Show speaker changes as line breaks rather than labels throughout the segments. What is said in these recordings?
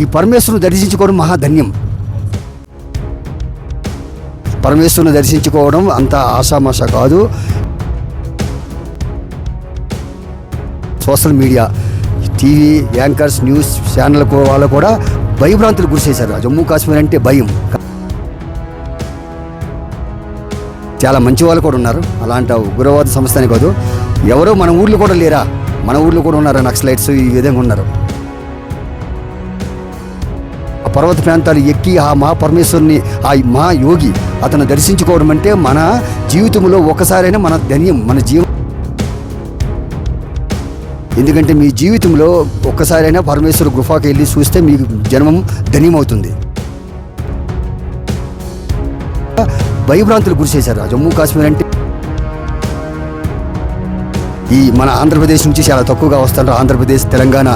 ఈ పరమేశ్వరుని దర్శించుకోవడం మహాధన్యం పరమేశ్వరుని దర్శించుకోవడం అంత ఆషామాష కాదు. Social media TV anchors news channel వాళ్ళు కూడా భయభ్రాంతులు గురిసేశారు జమ్మూ కాశ్మీర్ అంటే భయం. చాలా మంచి వాళ్ళు కూడా ఉన్నారు. అలాంటి ఉగ్రవాద సంస్థనే కాదు. ఎవరో మన ఊర్లో కూడా లేరా? మన ఊర్లో కూడా ఉన్నారు? నక్సలైట్స్ ఈ విధంగా ఉన్నారు. పర్వత ప్రాంతాలు ఎక్కి ఆ మహాపరమేశ్వరుని ఆ మహాయోగి అతను దర్శించుకోవడం అంటే మన జీవితంలో ఒకసారైనా మన ధన్యం మన జీవం. ఎందుకంటే మీ జీవితంలో ఒక్కసారైనా పరమేశ్వర గుఫాకి వెళ్ళి చూస్తే మీకు జన్మం ధన్యమవుతుంది. భయభ్రాంతులు గురిసేశారు జమ్మూ కాశ్మీర్ అంటే ఈ మన ఆంధ్రప్రదేశ్ నుంచి చాలా తక్కువగా వస్తారు ఆంధ్రప్రదేశ్ తెలంగాణ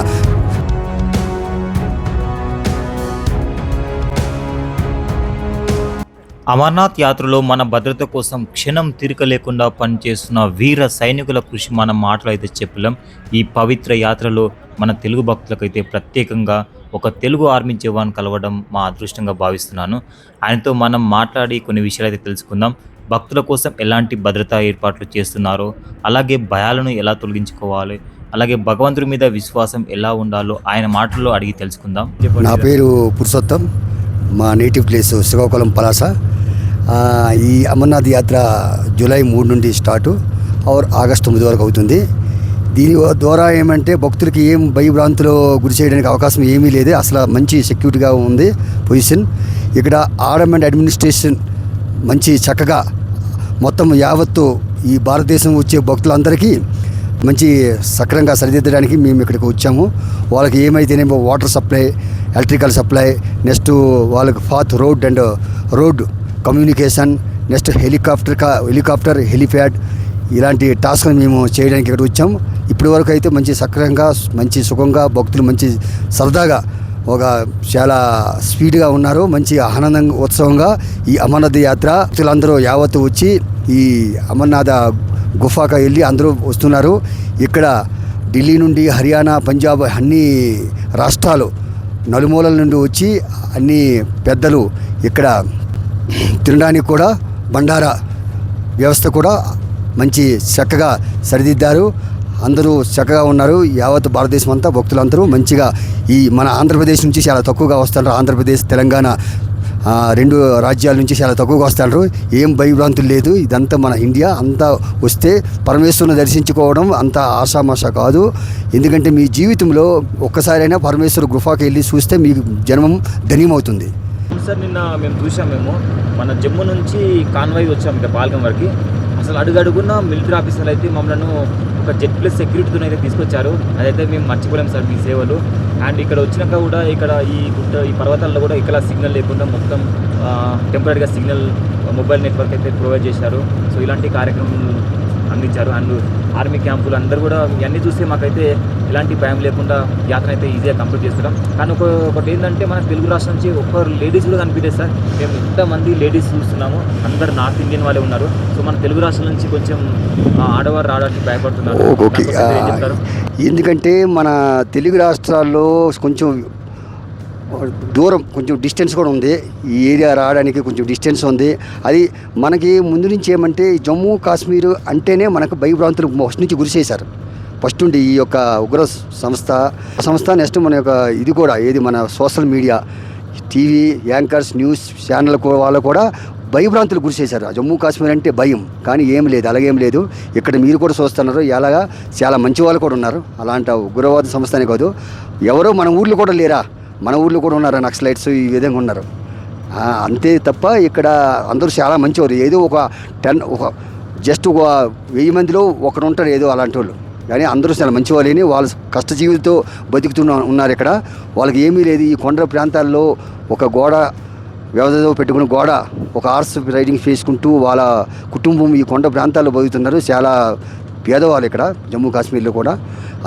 అమర్నాథ్ యాత్రలో మన భద్రత కోసం క్షణం తీరిక లేకుండా పనిచేస్తున్న వీర సైనికుల కృషి మనం మాటలు అయితే చెప్పలేం. ఈ పవిత్ర యాత్రలో మన తెలుగు భక్తులకైతే ప్రత్యేకంగా ఒక తెలుగు ఆర్మీ జవాన్ కలవడం మా అదృష్టంగా భావిస్తున్నాను. ఆయనతో మనం మాట్లాడి కొన్ని విషయాలు అయితే తెలుసుకుందాం. భక్తుల కోసం ఎలాంటి భద్రతా ఏర్పాట్లు చేస్తున్నారో అలాగే భయాలను ఎలా తొలగించుకోవాలి అలాగే భగవంతుడి మీద విశ్వాసం ఎలా ఉండాలో ఆయన మాటల్లో అడిగి తెలుసుకుందాం.
నా పేరు పురుషోత్తం మా నేటివ్ ప్లేస్ శ్రీకాకుళం పలాస. ఈ అమర్నాథ్ యాత్ర జూలై మూడు నుండి స్టార్టు ఆర్ ఆగస్ట్ తొమ్మిది వరకు అవుతుంది. దీని ద్వారా ఏమంటే భక్తులకి ఏం భయభ్రాంతులు గురి చేయడానికి అవకాశం ఏమీ లేదు. అసలు మంచి సెక్యూరిటీగా ఉంది పొజిషన్. ఇక్కడ ఆర్డమ్ అండ్ అడ్మినిస్ట్రేషన్ మంచి చక్కగా మొత్తం యావత్తు ఈ భారతదేశం వచ్చే భక్తులందరికీ మంచి సక్రంగా సరిదిద్దడానికి మేము ఇక్కడికి వచ్చాము. వాళ్ళకి ఏమైతేనేమో water supply electrical supply next వాళ్ళకి path road and road communication next helicopter కా హెలికాప్టర్ హెలిప్యాడ్ ఇలాంటి టాస్క్లు మేము చేయడానికి ఇక్కడ వచ్చాం. ఇప్పటి వరకు అయితే మంచి సక్రమంగా మంచి సుఖంగా భక్తులు మంచి సరదాగా ఒక చాలా స్పీడ్గా ఉన్నారు. మంచి ఆనందంగా ఉత్సవంగా ఈ అమర్నాథ్ యాత్ర. భక్తులందరూ యావత్తు వచ్చి ఈ అమర్నాథ గుఫాకి వెళ్ళి అందరూ వస్తున్నారు. ఇక్కడ ఢిల్లీ నుండి హర్యానా పంజాబ్ అన్ని రాష్ట్రాలు నలుమూలల నుండి వచ్చి అన్ని పెద్దలు ఇక్కడ తినడానికి కూడా బండారా వ్యవస్థ కూడా మంచి చక్కగా సరిదిద్దారు. అందరూ చక్కగా ఉన్నారు. యావత్ భారతదేశం అంతా భక్తులందరూ మంచిగా ఈ మన ఆంధ్రప్రదేశ్ నుంచి చాలా తక్కువగా వస్తున్నారు. ఆంధ్రప్రదేశ్ తెలంగాణ రెండు రాజ్యాల నుంచి చాలా తక్కువగా వస్తారు ఏం భయభ్రాంతులు లేదు. ఇదంతా మన ఇండియా. అంతా వస్తే పరమేశ్వరుని దర్శించుకోవడం అంత ఆషామాష కాదు. ఎందుకంటే మీ జీవితంలో ఒక్కసారైనా పరమేశ్వరు గుఫాకి వెళ్ళి చూస్తే మీకు జన్మం ధన్యమవుతుంది.
సార్ నిన్న మేము చూసాం మేము. మన జమ్మూ నుంచి కాన్వాయ్ వచ్చాం ఇక్కడ పాల్గం వరకు. అసలు అడుగడుగున్న మిలిటరీ ఆఫీసర్లు అయితే మమ్మల్ని ఒక జెట్ ప్లస్ సెక్యూరిటీతో అయితే తీసుకొచ్చారు. అదైతే మేము మర్చిపోలేం సార్ మీ సేవలు. అండ్ ఇక్కడ వచ్చినాక కూడా ఇక్కడ ఈ గుట్ట ఈ పర్వతాల్లో కూడా ఇక్కడ సిగ్నల్ లేకుండా మొత్తం టెంపరీగా సిగ్నల్ మొబైల్ నెట్వర్క్ అయితే ప్రొవైడ్ చేశారు. సో ఇలాంటి కార్యక్రమం అందించారు. అండ్ ఆర్మీ క్యాంపులు అందరూ కూడా ఇవన్నీ చూస్తే మాకైతే ఎలాంటి భయం లేకుండా యాత్ర అయితే ఈజీగా కంప్లీట్ చేస్తున్నాం కానీ ఒక ఒకటి ఏంటంటే మన తెలుగు రాష్ట్రం నుంచి ఒక్కరు లేడీస్ కూడా కనిపించలేదు సార్. మేము ఇంతమంది లేడీస్ చూస్తున్నాము. అందరు నార్త్ ఇండియన్ వాళ్ళే ఉన్నారు. సో మన తెలుగు రాష్ట్రం నుంచి కొంచెం ఆడవారు రావడానికి భయపడుతున్నారు.
ఎందుకంటే మన తెలుగు రాష్ట్రాల్లో కొంచెం దూరం కొంచెం డిస్టెన్స్ కూడా ఉంది. ఈ ఏరియా రావడానికి కొంచెం డిస్టెన్స్ ఉంది. అది మనకి ముందు నుంచి ఏమంటే జమ్మూ కాశ్మీర్ అంటేనే మనకు భయభ్రాంతులు ఫస్ట్ నుంచి గురిసేశారు ఫస్ట్ ఉండి ఈ యొక్క ఉగ్ర సంస్థ సంస్థ నెక్స్ట్ మన యొక్క ఇది కూడా ఏది మన social media TV anchors news channel వాళ్ళు కూడా భయభ్రాంతులు గురి చేశారు. జమ్మూ కాశ్మీర్ అంటే భయం కానీ ఏం లేదు అలాగేం లేదు. ఇక్కడ మీరు కూడా చూస్తున్నారు ఎలాగా చాలా మంచి వాళ్ళు కూడా ఉన్నారు. అలాంటి ఉగ్రవాద సంస్థనే కాదు. ఎవరో మన ఊర్లో కూడా లేరా? మన ఊళ్ళో కూడా ఉన్నారు నక్సలైట్స్ ఈ విధంగా ఉన్నారు. అంతే తప్ప ఇక్కడ అందరూ చాలా మంచివారు. ఏదో ఒక టెన్ ఒక జస్ట్ ఒక వెయ్యి మందిలో ఒకరు ఉంటారు ఏదో అలాంటి వాళ్ళు. కానీ అందరూ చాలా మంచి వాళ్ళని వాళ్ళ జీవితంతో బతుకుతున్న ఉన్నారు ఇక్కడ. వాళ్ళకి ఏమీ లేదు. ఈ కొండ ప్రాంతాల్లో ఒక గోడ వ్యవధితో పెట్టుకుని గోడ ఒక ఆర్స్ రైడింగ్ చేసుకుంటూ వాళ్ళ కుటుంబం ఈ కొండ ప్రాంతాల్లో బతుకుతున్నారు. చాలా పేదవాళ్ళు ఇక్కడ జమ్మూ కాశ్మీర్లో కూడా.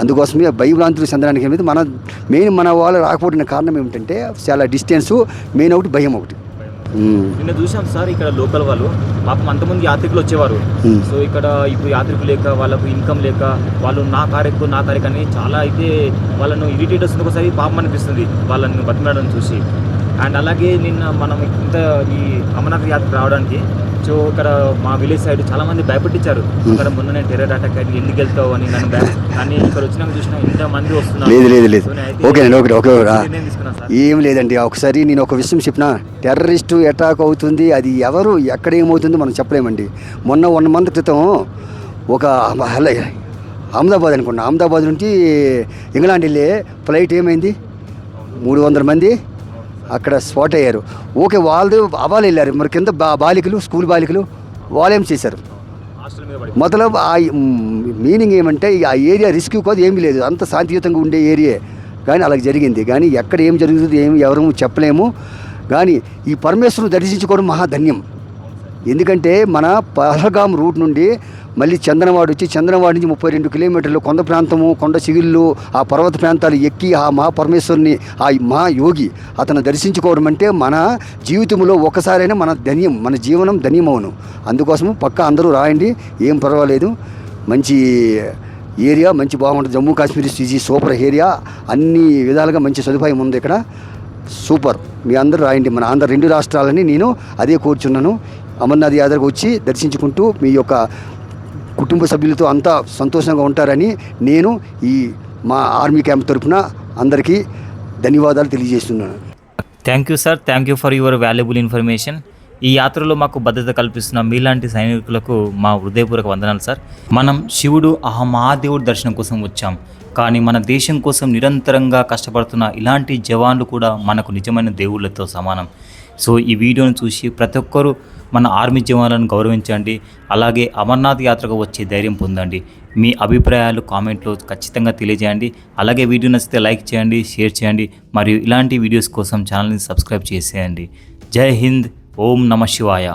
అందుకోసమే భయభ్రాంతులు చెందడానికి ఏమైంది మన మెయిన్ మన వాళ్ళు రాకపోవడానికి కారణం ఏమిటంటే చాలా డిస్టెన్సు మెయిన్ ఒకటి భయం ఒకటి.
నిన్న చూసాం సార్ ఇక్కడ లోకల్ వాళ్ళు. పాపం అంతమంది యాత్రికులు వచ్చేవారు. సో ఇక్కడ ఇప్పుడు యాత్రికులు లేక వాళ్ళకు ఇన్కమ్ లేక వాళ్ళు నా ఎక్కువ నా కారు అని చాలా అయితే వాళ్ళను ఇరిటేట్ వస్తుంది ఒకసారి పాపం అనిపిస్తుంది. వాళ్ళని బతిమలాడడం చూసి. అండ్ అలాగే నిన్న మనం ఇంత ఈ అమర్నాథ్ యాత్ర రావడానికి సో ఇక్కడ మా విలేజ్ సైడ్ చాలా మంది భయపెట్టించారు అక్కడ మొన్ననే టెర్రర్ అటాక్ అయ్యి ఎందుకు వెళ్తావు? అని నన్ను కానీ ఇక్కడ వచ్చినాక చూసినా ఇంత మంది వస్తున్నారు.
లేదు లేదు లేదు. ఓకేనండి ఓకే ఓకే ఏం లేదండి. ఒకసారి నేను ఒక విషయం చెప్పిన టెర్రరిస్టు అటాక్ అవుతుంది అది ఎవరు ఎక్కడ ఏమవుతుందో మనం చెప్పలేమండి. మొన్న వన్ మంత్ క్రితం ఒక అహ్మదాబాద్ అనుకున్నా. అహ్మదాబాద్ నుంచి ఇంగ్లాండ్ వెళ్ళే ఫ్లైట్ ఏమైంది? మూడు వందల మంది అక్కడ స్పాట్ అయ్యారు. ఓకే వాళ్ళు అవాలు వెళ్ళారు. మరి కింద బా బాలికలు స్కూల్ బాలికలు వాళ్ళేం చేశారు?
హాస్టల్ మీద పడి
మొదలు ఆ మీనింగ్ ఏమంటే ఆ ఏరియా రిస్క్ కాదు ఏమీ లేదు. అంత శాంతియుతంగా ఉండే ఏరియా. కానీ అలాగ జరిగింది. కానీ ఎక్కడ ఏం జరుగుతుంది ఏం ఎవరు చెప్పలేము. కానీ ఈ పరమేశ్వరుని దర్శించుకోవడం మహాధన్యం ఎందుకంటే మన పహల్గాం రూట్ నుండి మళ్ళీ చందనవాడు వచ్చి చందనవాడి నుంచి ముప్పై రెండు కిలోమీటర్లు కొండ ప్రాంతము కొండ చిగుళ్ళు ఆ పర్వత ప్రాంతాలు ఎక్కి ఆ మహాపరమేశ్వరుని ఆ మహాయోగి అతను దర్శించుకోవడం అంటే మన జీవితంలో ఒకసారైనా మన ధన్యం మన జీవనం ధన్యమవును. అందుకోసము పక్క అందరూ రాయండి ఏం పర్వాలేదు. మంచి ఏరియా మంచి బాగుంటుంది. Jammu Kashmir easy super area అన్ని విధాలుగా మంచి సదుపాయం ఉంది ఇక్కడ. సూపర్ మీ అందరూ రాయండి. మన ఆంధ్ర రెండు రాష్ట్రాలని నేను అదే కోరుచున్నాను. అమర్నాథ్ యాత్రకు వచ్చి దర్శించుకుంటూ మీ యొక్క కుటుంబ సభ్యులతో అంతా సంతోషంగా ఉంటారని నేను ఈ మా ఆర్మీ క్యాంప్ తరఫున అందరికీ ధన్యవాదాలు తెలియజేస్తున్నాను.
Thank you sir thank you for your valuable information ఈ యాత్రలో మాకు భద్రత కల్పిస్తున్న మీలాంటి సైనికులకు మా హృదయపూర్వక వందనాలు సార్ మనం శివుడు ఆ మహాదేవుడి దర్శనం కోసం వచ్చాం. కానీ మన దేశం కోసం నిరంతరంగా కష్టపడుతున్న ఇలాంటి జవాన్లు కూడా మనకు నిజమైన దేవుళ్ళతో సమానం. సో ఈ వీడియోను చూసి ప్రతి ఒక్కరూ మన ఆర్మీ జవాన్లను గౌరవించండి. అలాగే అమర్నాథ్ యాత్రకు వచ్చే ధైర్యం పొందండి. మీ అభిప్రాయాలు కామెంట్లో ఖచ్చితంగా తెలియజేయండి. అలాగే వీడియో నచ్చితే లైక్ చేయండి షేర్ చేయండి. మరియు ఇలాంటి వీడియోస్ కోసం ఛానల్ని సబ్స్క్రైబ్ చేసేయండి. జై హింద్ ఓం నమ శివాయ.